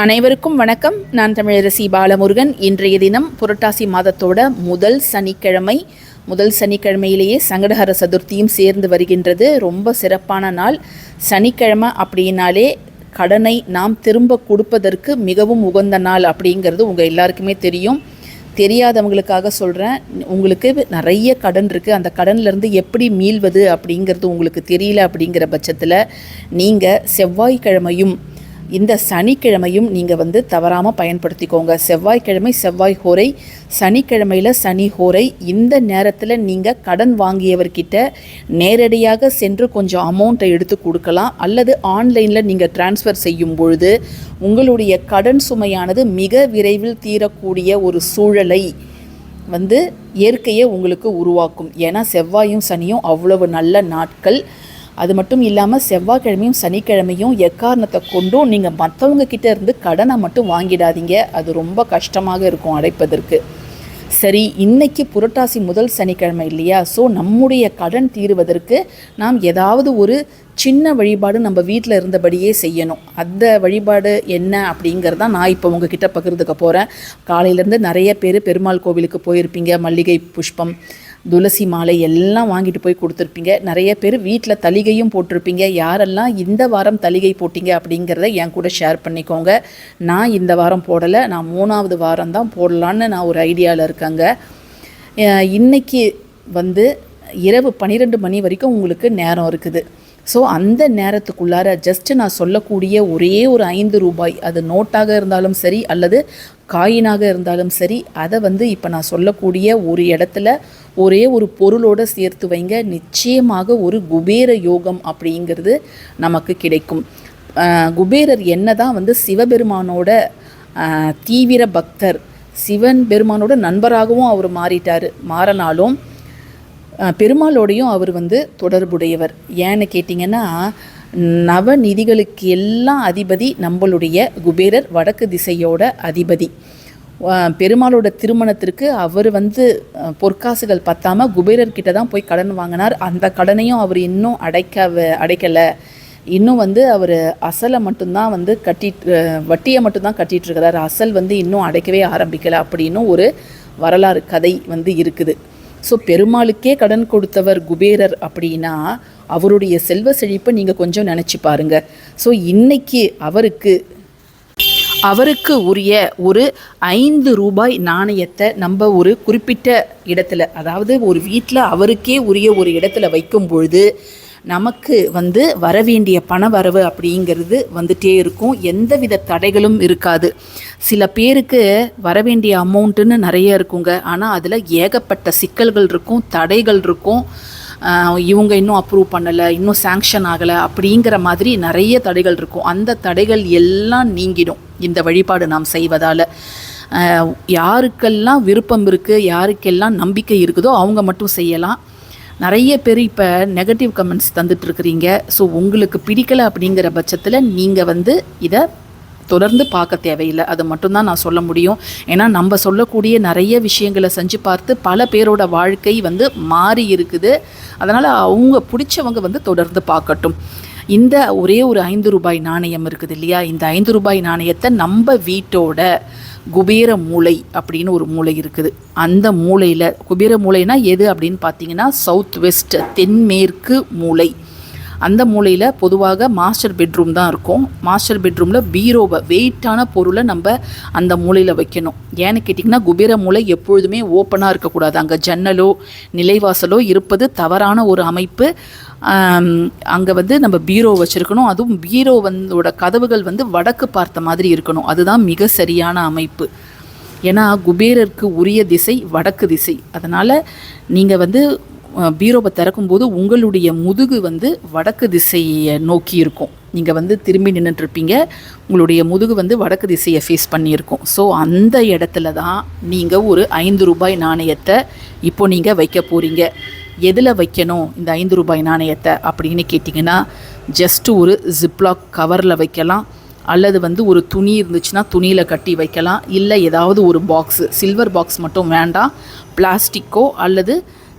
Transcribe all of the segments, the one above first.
அனைவருக்கும் வணக்கம். நான் தமிழரசி பாலமுருகன். இன்றைய தினம் புரட்டாசி மாதத்தோட முதல் சனிக்கிழமை. முதல் சனிக்கிழமையிலேயே சங்கடஹர சதுர்த்தியும் சேர்ந்து வருகின்றது. ரொம்ப சிறப்பான நாள். சனிக்கிழமை அப்படின்னாலே கடனை நாம் திரும்ப கொடுப்பதற்கு மிகவும் உகந்த நாள் அப்படிங்கிறது உங்கள் எல்லாருக்குமே தெரியும். தெரியாதவங்களுக்காக சொல்கிறேன் உங்களுக்கு நிறைய கடன் இருக்குது அந்த கடன்லேருந்து எப்படி மீள்வது அப்படிங்கிறது உங்களுக்கு தெரியல அப்படிங்கிற பட்சத்தில் நீங்கள் செவ்வாய்க்கிழமையும் இந்த சனிக்கிழமையும் நீங்கள் வந்து தவறாமல் பயன்படுத்திக்கோங்க. செவ்வாய்க்கிழமை செவ்வாய் ஹோரை சனிக்கிழமையில் சனி ஹோரை இந்த நேரத்தில் நீங்கள் கடன் வாங்கியவர்கிட்ட நேரடியாக சென்று கொஞ்சம் அமௌண்ட்டை எடுத்து கொடுக்கலாம். அல்லது ஆன்லைனில் நீங்கள் ட்ரான்ஸ்ஃபர் செய்யும் பொழுது உங்களுடைய கடன் சுமையானது மிக விரைவில் தீரக்கூடிய ஒரு சூழலை வந்து இயற்கையை உங்களுக்கு உருவாக்கும். ஏன்னா செவ்வாயும் சனியும் அவ்வளவு நல்ல நாட்கள். அது மட்டும் இல்லாமல் செவ்வாய்க்கிழமையும் சனிக்கிழமையும் எக்காரணத்தை கொண்டும் நீங்கள் மற்றவங்க கிட்ட இருந்து கடனை மட்டும் வாங்கிடாதீங்க. அது ரொம்ப கஷ்டமாக இருக்கும் அடைப்பதற்கு. சரி இன்னைக்கு புரட்டாசி முதல் சனிக்கிழமை இல்லையா? ஸோ நம்முடைய கடன் தீருவதற்கு நாம் ஏதாவது ஒரு சின்ன வழிபாடு நம்ம வீட்டில் இருந்தபடியே செய்யணும். அந்த வழிபாடு என்ன அப்படிங்கிறத நான் இப்போ உங்ககிட்ட பகிர்ந்துக்க போகிறேன் காலையிலேருந்து நிறைய பேர் பெருமாள் கோவிலுக்கு போயிருப்பீங்க. மல்லிகை புஷ்பம் துளசி மாலை எல்லாம் வாங்கிட்டு போய் கொடுத்துருப்பீங்க. நிறைய பேர் வீட்டில் தலிகையும் போட்டிருப்பீங்க. யாரெல்லாம் இந்த வாரம் தலிகை போட்டீங்க அப்படிங்கிறத என் கூட ஷேர் பண்ணிக்கோங்க. நான் இந்த வாரம் போடலை. நான் மூணாவது வாரம் தான் போடலான்னு நான் ஒரு ஐடியாவில் இருக்கேங்க. இன்றைக்கி வந்து இரவு பன்னிரெண்டு மணி வரைக்கும் உங்களுக்கு நேரம் இருக்குது. ஸோ அந்த நேரத்துக்குள்ளார ஜஸ்ட் நான் சொல்லக்கூடிய ஒரே ஒரு ஐந்து ரூபாய் அது நோட்டாக இருந்தாலும் சரி அல்லது காயினாக இருந்தாலும் சரி அதை வந்து இப்போ நான் சொல்லக்கூடிய ஒரு இடத்துல ஒரே ஒரு பொருளோடு சேர்த்து வைங்க. நிச்சயமாக ஒரு குபேர யோகம் அப்படிங்கிறது நமக்கு கிடைக்கும். குபேரர் என்ன தான் வந்து சிவபெருமானோட தீவிர பக்தர் சிவன் பெருமானோட நண்பராகவும் அவர் மாறிட்டார் மாறினாலும் பெருமாளோடையும் அவர் வந்து தொடர்புடையவர். ஏன்னு கேட்டிங்கன்னா நவநிதிகளுக்கு எல்லாம் அதிபதி நம்மளுடைய குபேரர் வடக்கு திசையோட அதிபதி. பெருமாளோட திருமணத்திற்கு அவர் வந்து பொற்காசுகள் பத்தாமல் குபேரர்கிட்ட தான் போய் கடன் வாங்கினார். அந்த கடனையும் அவர் இன்னும் அடைக்க அடைக்கலை. இன்னும் வந்து அவர் அசலை மட்டும்தான் வந்து கட்டிட்டு வட்டியை மட்டும்தான் கட்டிகிட்டு இருக்கிறார். அசல் வந்து இன்னும் அடைக்கவே ஆரம்பிக்கலை அப்படின்னும் ஒரு வரலாறு கதை வந்து இருக்குது. ஸோ பெருமாளுக்கே கடன் கொடுத்தவர் குபேரர் அப்படின்னா அவருடைய செல்வ செழிப்பை நீங்கள் கொஞ்சம் நினச்சி பாருங்க. ஸோ இன்னைக்கு அவருக்கு அவருக்கு உரிய ஒரு ஐந்து ரூபாய் நாணயத்தை நம்ம ஒரு குறிப்பிட்ட இடத்துல அதாவது ஒரு வீட்டில் அவருக்கே உரிய ஒரு இடத்துல வைக்கும் பொழுது நமக்கு வந்து வரவேண்டிய பண வரவு அப்படிங்கிறது வந்துட்டே இருக்கும். எந்தவித தடைகளும் இருக்காது. சில பேருக்கு வரவேண்டிய அமௌண்ட்டுன்னு நிறைய இருக்குங்க. ஆனால் அதில் ஏகப்பட்ட சிக்கல்கள் இருக்கும் தடைகள் இருக்கும். இவங்க இன்னும் அப்ரூவ் பண்ணலை இன்னும் சேங்ஷன் ஆகலை அப்படிங்கிற மாதிரி நிறைய தடைகள் இருக்கும். அந்த தடைகள் எல்லாம் நீங்கிடும் இந்த வழிபாடு நாம் செய்வதால். யாருக்கெல்லாம் விருப்பம் இருக்குது யாருக்கெல்லாம் நம்பிக்கை இருக்குதோ அவங்க மட்டும் செய்யலாம். நிறைய பேர் இப்போ நெகட்டிவ் கமெண்ட்ஸ் தந்துட்டு இருக்கிறீங்க ஸோ உங்களுக்கு பிடிக்கலை அப்படிங்கிற பட்சத்தில் நீங்கள் வந்து இதை தொடர்ந்து பார்க்க தேவையில்லை. அது மட்டும்தான் நான் சொல்ல முடியும். ஏன்னா நம்ம சொல்லக்கூடிய நிறைய விஷயங்களை செஞ்சு பார்த்து பல பேரோட வாழ்க்கை வந்து மாறி இருக்குது. அதனால் அவங்க பிடிச்சவங்க வந்து தொடர்ந்து பார்க்கட்டும். இந்த ஒரே ஒரு ஐந்து ரூபாய் நாணயம் இருக்குது இல்லையா? இந்த ஐந்து ரூபாய் நாணயத்தை நம்ம வீட்டோட குபேர மூளை அப்படின்னு ஒரு மூளை இருக்குது. அந்த மூலையில் குபேர மூளைனா எது அப்படின்னு பார்த்தீங்கன்னா சவுத் வெஸ்ட் தென்மேற்கு மூலை அந்த மூலையில் பொதுவாக மாஸ்டர் பெட்ரூம் தான் இருக்கும். மாஸ்டர் பெட்ரூமில் பீரோவை வெயிட்டான பொருளை நம்ம அந்த மூலையில் வைக்கணும். ஏன்னு கேட்டிங்கன்னா குபேர மூலை எப்பொழுதுமே ஓப்பனாக இருக்கக்கூடாது. அங்கே ஜன்னலோ நிலைவாசலோ இருப்பது தவறான ஒரு அமைப்பு. அங்கே வந்து நம்ம பீரோ வச்சுருக்கணும். அதுவும் பீரோ வந்தோட கதவுகள் வந்து வடக்கு பார்த்த மாதிரி இருக்கணும். அதுதான் மிக சரியான அமைப்பு. ஏன்னா குபேரருக்கு உரிய திசை வடக்கு திசை. அதனால் நீங்கள் வந்து பீரோவை திறக்கும்போது உங்களுடைய முதுகு வந்து வடக்கு திசையை நோக்கி இருக்கும். நீங்கள் வந்து திரும்பி நின்றுட்டுருப்பீங்க உங்களுடைய முதுகு வந்து வடக்கு திசையை ஃபேஸ் பண்ணியிருக்கும். ஸோ அந்த இடத்துல தான் நீங்கள் ஒரு ஐந்து ரூபாய் நாணயத்தை இப்போ நீங்கள் வைக்க போகிறீங்க எதில் வைக்கணும் இந்த ஐந்து ரூபாய் நாணயத்தை அப்படின்னு கேட்டிங்கன்னா ஜஸ்ட் ஒரு ஜிப்லாக் கவரில் வைக்கலாம். அல்லது வந்து ஒரு துணி இருந்துச்சுன்னா துணியில் கட்டி வைக்கலாம். இல்லை ஏதாவது ஒரு பாக்ஸு சில்வர் பாக்ஸ் மட்டும் வேண்டாம். பிளாஸ்டிக்கோ அல்லது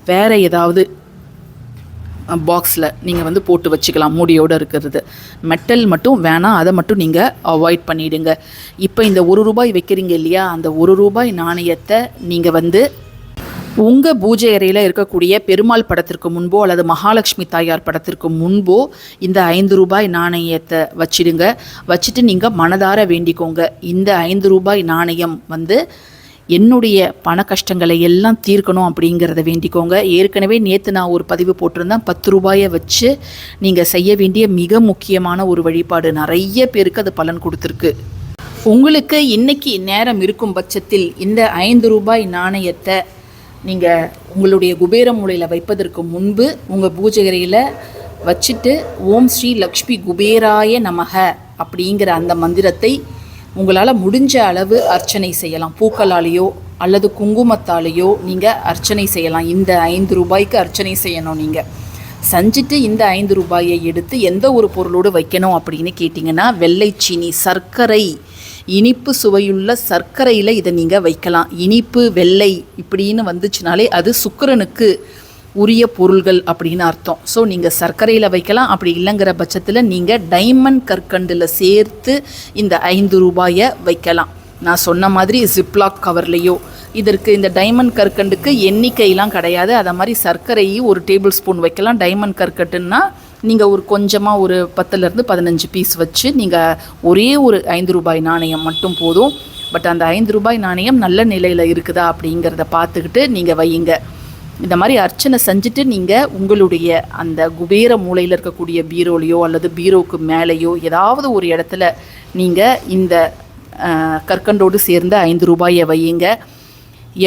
வேறு ஏதாவது பாக்ஸில் நீங்கள் வந்து போட்டு வச்சுக்கலாம் மூடியோடு இருக்கிறது. மெட்டல் மட்டும் வேணாம் அதை மட்டும் நீங்கள் அவாய்ட் பண்ணிவிடுங்க இப்போ இந்த ஒரு ரூபாய் வைக்கிறீங்க இல்லையா அந்த ஒரு ரூபாய் நாணயத்தை நீங்கள் வந்து உங்கள் பூஜை அறையில் இருக்கக்கூடிய பெருமாள் படத்திற்கு முன்போ அல்லது மகாலட்சுமி தாயார் படத்திற்கு முன்போ இந்த ஐந்து ரூபாய் நாணயத்தை வச்சிடுங்க. வச்சுட்டு நீங்கள் மனதார வேண்டிக்கோங்க. இந்த ஐந்து ரூபாய் நாணயம் வந்து என்னுடைய பண கஷ்டங்களை எல்லாம் தீர்க்கணும் அப்படிங்கிறத வேண்டிக்கோங்க. ஏற்கனவே நேற்று நான் ஒரு பதிவு போட்டிருந்தேன். பத்து ரூபாயை வச்சு நீங்கள் செய்ய வேண்டிய மிக முக்கியமான ஒரு வழிபாடு. நிறைய பேருக்கு அது பலன் கொடுத்துருக்கு. உங்களுக்கு இன்னைக்கு நேரம் இருக்கும் பட்சத்தில் இந்த ஐந்து ரூபாய் நாணயத்தை நீங்கள் உங்களுடைய குபேர மூலையில் வைப்பதற்கு முன்பு உங்கள் பூஜை வச்சுட்டு ஓம் ஸ்ரீ லக்ஷ்மி குபேராய நமக அப்படிங்கிற அந்த மந்திரத்தை உங்களால் முடிஞ்ச அளவு அர்ச்சனை செய்யலாம். பூக்களாலேயோ அல்லது குங்குமத்தாலேயோ நீங்கள் அர்ச்சனை செய்யலாம். இந்த ஐந்து ரூபாய்க்கு அர்ச்சனை செய்யணும் நீங்கள் செஞ்சுட்டு இந்த ஐந்து ரூபாயை எடுத்து எந்த ஒரு பொருளோடு வைக்கணும் அப்படின்னு கேட்டிங்கன்னா வெள்ளை சீனி சர்க்கரை இனிப்பு சுவையுள்ள சர்க்கரையில் இதை நீங்கள் வைக்கலாம். இனிப்பு வெள்ளை இப்படின்னு வந்துச்சுனாலே அது சுக்கரனுக்கு உரிய பொருள்கள் அப்படின்னு அர்த்தம். ஸோ நீங்கள் சர்க்கரையில் வைக்கலாம். அப்படி இல்லைங்கிற பட்சத்தில் நீங்கள் டைமண்ட் கற்கண்டில் சேர்த்து இந்த ஐந்து ரூபாயை வைக்கலாம். நான் சொன்ன மாதிரி ஜிப்லாக் கவர்லேயோ இதற்கு இந்த டைமண்ட் கற்கண்டுக்கு எண்ணிக்கையெல்லாம் கிடையாது. அதை மாதிரி சர்க்கரையை ஒரு டேபிள் ஸ்பூன் வைக்கலாம். டைமண்ட் கற்கட்டுன்னா நீங்கள் ஒரு கொஞ்சமாக ஒரு பத்துலேருந்து பதினஞ்சு பீஸ் வச்சு நீங்கள் ஒரே ஒரு ஐந்து ரூபாய் நாணயம் மட்டும் போதும். பட் அந்த ஐந்து ரூபாய் நாணயம் நல்ல நிலையில் இருக்குதா அப்படிங்கிறத பார்த்துக்கிட்டு நீங்கள் வையுங்க. இந்த மாதிரி அர்ச்சனை செஞ்சுட்டு நீங்கள் உங்களுடைய அந்த குபேர மூலையில் இருக்கக்கூடிய பீரோலையோ அல்லது பீரோவுக்கு மேலேயோ ஏதாவது ஒரு இடத்துல நீங்கள் இந்த கற்கண்டோடு சேர்ந்த ஐந்து ரூபாயை வையுங்க.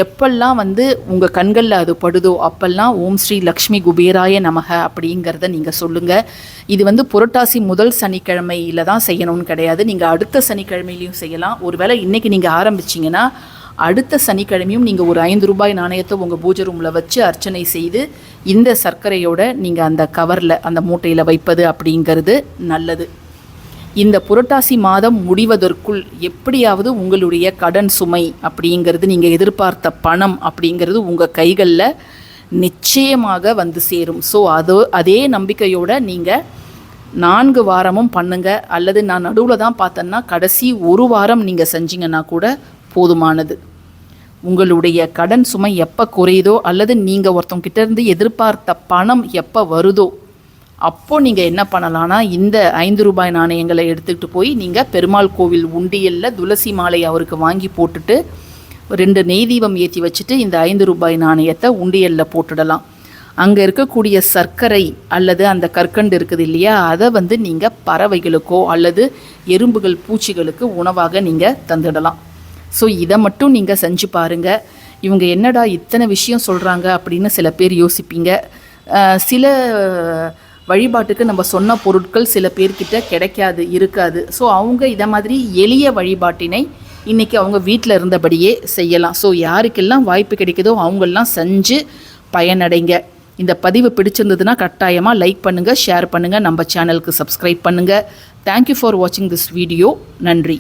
எப்பெல்லாம் வந்து உங்கள் கண்களில் அது படுதோ அப்பெல்லாம் ஓம் ஸ்ரீ லக்ஷ்மி குபேராய நமக அப்படிங்கிறத நீங்கள் சொல்லுங்கள் இது வந்து புரட்டாசி முதல் சனிக்கிழமையில் தான் செய்யணும்னு கிடையாது. நீங்கள் அடுத்த சனிக்கிழமையிலையும் செய்யலாம். ஒருவேளை இன்றைக்கி நீங்கள் ஆரம்பிச்சிங்கன்னா அடுத்த சனிக்கிழமையும் நீங்கள் ஒரு ஐந்து ரூபாய் நாணயத்தை உங்கள் பூஜை ரூமில் வச்சு அர்ச்சனை செய்து இந்த சர்க்கரையோட நீங்கள் அந்த கவரில் அந்த மூட்டையில் வைப்பது அப்படிங்கிறது நல்லது. இந்த புரட்டாசி மாதம் முடிவதற்குள் எப்படியாவது உங்களுடைய கடன் சுமை அப்படிங்கிறது நீங்கள் எதிர்பார்த்த பணம் அப்படிங்கிறது உங்கள் கைகளில் நிச்சயமாக வந்து சேரும். ஸோ அது அதே நம்பிக்கையோட நீங்கள் நான்கு வாரமும் பண்ணுங்க. அல்லது நான் நடுவில் தான் பார்த்தேன்னா கடைசி ஒரு வாரம் நீங்கள் செஞ்சீங்கன்னா கூட போதுமானது. உங்களுடைய கடன் சுமை எப்போ குறையுதோ அல்லது நீங்கள் ஒருத்தவங்கிட்ட இருந்து எதிர்பார்த்த பணம் எப்போ வருதோ அப்போது நீங்கள் என்ன பண்ணலாம்னா இந்த ஐந்து ரூபாய் நாணயங்களை எடுத்துக்கிட்டு போய் நீங்கள் பெருமாள் கோவில் உண்டியலில் துளசி மாலை அவருக்கு வாங்கி போட்டுட்டு ரெண்டு நெய் தீபம் ஏற்றி வச்சுட்டு இந்த ஐந்து ரூபாய் நாணயத்தை உண்டியலில் போட்டுடலாம். அங்கே இருக்கக்கூடிய சர்க்கரை அல்லது அந்த கற்கண்டு இருக்குது இல்லையா அதை வந்து நீங்கள் பறவைகளுக்கோ அல்லது எறும்புகள் பூச்சிகளுக்கு உணவாக நீங்கள் தந்துடலாம். ஸோ இதை மட்டும் நீங்கள் செஞ்சு பாருங்கள் இவங்க என்னடா இத்தனை விஷயம் சொல்கிறாங்க அப்படின்னு சில பேர் யோசிப்பீங்க. சில வழிபாட்டுக்கு நம்ம சொன்ன பொருட்கள் சில பேர்கிட்ட கிடைக்காது இருக்காது. ஸோ அவங்க இதை மாதிரி எளிய வழிபாட்டினை இன்றைக்கி அவங்க வீட்டில் இருந்தபடியே செய்யலாம். ஸோ யாருக்கெல்லாம் வாய்ப்பு கிடைக்குதோ அவங்கெல்லாம் செஞ்சு பயனடைங்க. இந்த பதிவு பிடிச்சிருந்ததுன்னா கட்டாயமாக லைக் பண்ணுங்கள் ஷேர் பண்ணுங்கள் நம்ம சேனலுக்கு சப்ஸ்கிரைப் பண்ணுங்கள் தேங்க்யூ ஃபார் வாட்சிங் திஸ் வீடியோ நன்றி.